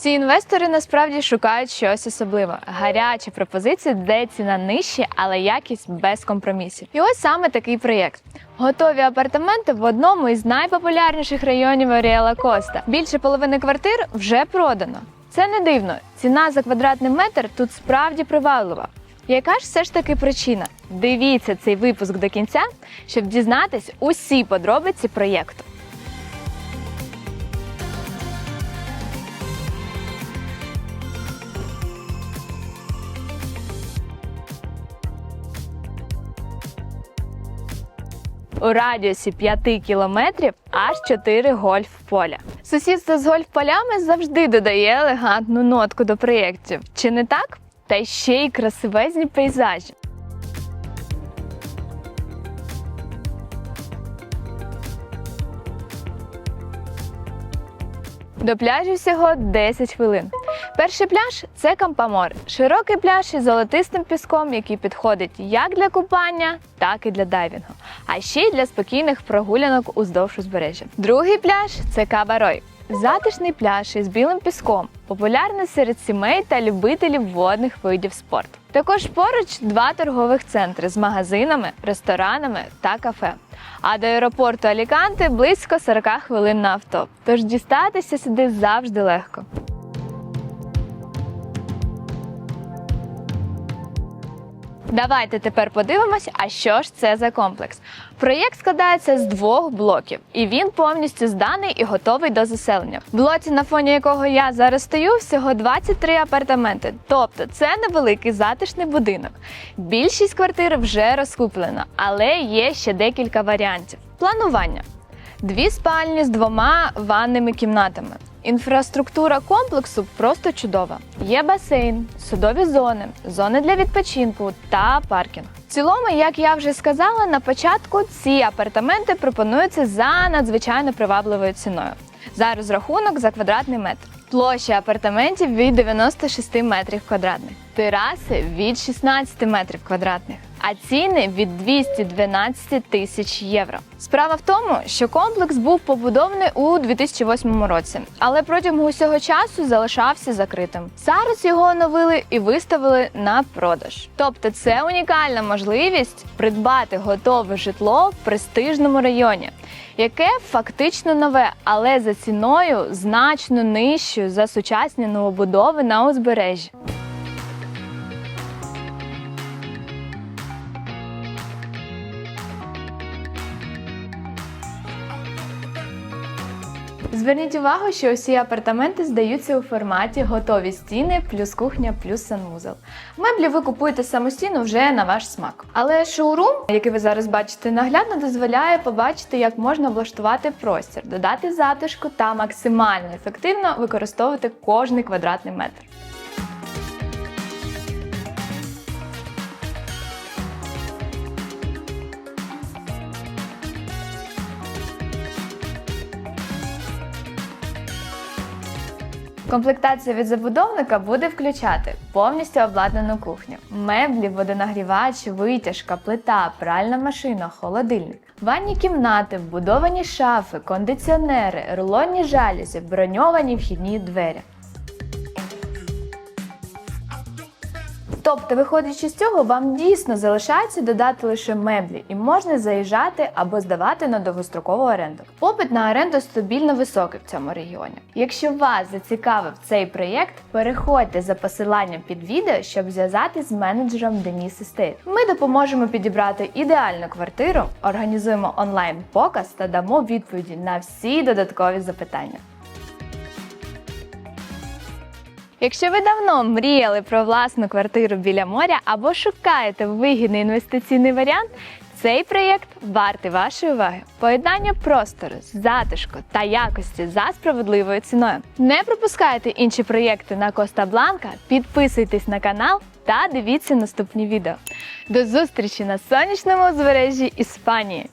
Всі інвестори насправді шукають щось особливе. Гарячі пропозиції, де ціна нижче, але якість без компромісів. І ось саме такий проєкт. Готові апартаменти в одному із найпопулярніших районів Аріела Коста. Більше половини квартир вже продано. Це не дивно. Ціна за квадратний метр тут справді приваблива. Яка ж все ж таки причина? Дивіться цей випуск до кінця, щоб дізнатись усі подробиці проєкту. У радіусі 5 кілометрів аж 4 гольф-поля. Сусідство з гольф-полями завжди додає елегантну нотку до проєктів. Чи не так? Та ще й красивезні пейзажі. До пляжу всього 10 хвилин. Перший пляж це Кампамор, широкий пляж із золотистим піском, який підходить як для купання, так і для дайвінгу, а ще й для спокійних прогулянок уздовж узбережжя. Другий пляж це Кабарой. Затишний пляж із білим піском, популярний серед сімей та любителів водних видів спорту. Також поруч два торгових центри з магазинами, ресторанами та кафе. А до аеропорту Аліканте близько 40 хвилин на авто. Тож дістатися сюди завжди легко. Давайте тепер подивимось, а що ж це за комплекс. Проєкт складається з двох блоків, і він повністю зданий і готовий до заселення. В блоці, на фоні якого я зараз стою, всього 23 апартаменти. Тобто це невеликий затишний будинок. Більшість квартир вже розкуплено, але є ще декілька варіантів. Планування. Дві спальні з двома ванними кімнатами. Інфраструктура комплексу просто чудова. Є басейн, судові зони, зони для відпочинку та паркінг. В цілому, як я вже сказала на початку, ці апартаменти пропонуються за надзвичайно привабливою ціною. За розрахунок за квадратний метр. Площа апартаментів від 96 метрів квадратних, тераси від 16 метрів квадратних, а ціни від 212 тисяч євро. Справа в тому, що комплекс був побудований у 2008 році, але протягом усього часу залишався закритим. Зараз його оновили і виставили на продаж. Тобто, це унікальна можливість придбати готове житло в престижному районі, яке фактично нове, але за ціною значно нижчою за сучасні новобудови на узбережжі. Зверніть увагу, що усі апартаменти здаються у форматі готові стіни, плюс кухня, плюс санвузол. Меблі ви купуєте самостійно вже на ваш смак. Але шоурум, який ви зараз бачите, наглядно дозволяє побачити, як можна облаштувати простір, додати затишку та максимально ефективно використовувати кожний квадратний метр. Комплектація від забудовника буде включати повністю обладнану кухню, меблі, водонагрівач, витяжка, плита, пральна машина, холодильник, ванні кімнати, вбудовані шафи, кондиціонери, рулонні жалюзі, броньовані вхідні двері. Тобто, виходячи з цього, вам дійсно залишається додати лише меблі і можна заїжджати або здавати на довгострокову оренду. Попит на оренду стабільно високий в цьому регіоні. Якщо вас зацікавив цей проєкт, переходьте за посиланням під відео, щоб зв'язатись з менеджером Деніс Estate. Ми допоможемо підібрати ідеальну квартиру, організуємо онлайн-показ та дамо відповіді на всі додаткові запитання. Якщо ви давно мріяли про власну квартиру біля моря або шукаєте вигідний інвестиційний варіант, цей проєкт вартий вашої уваги. Поєднання простору, затишку та якості за справедливою ціною. Не пропускайте інші проєкти на Коста Бланка, підписуйтесь на канал та дивіться наступні відео. До зустрічі на сонячному узбережжі Іспанії!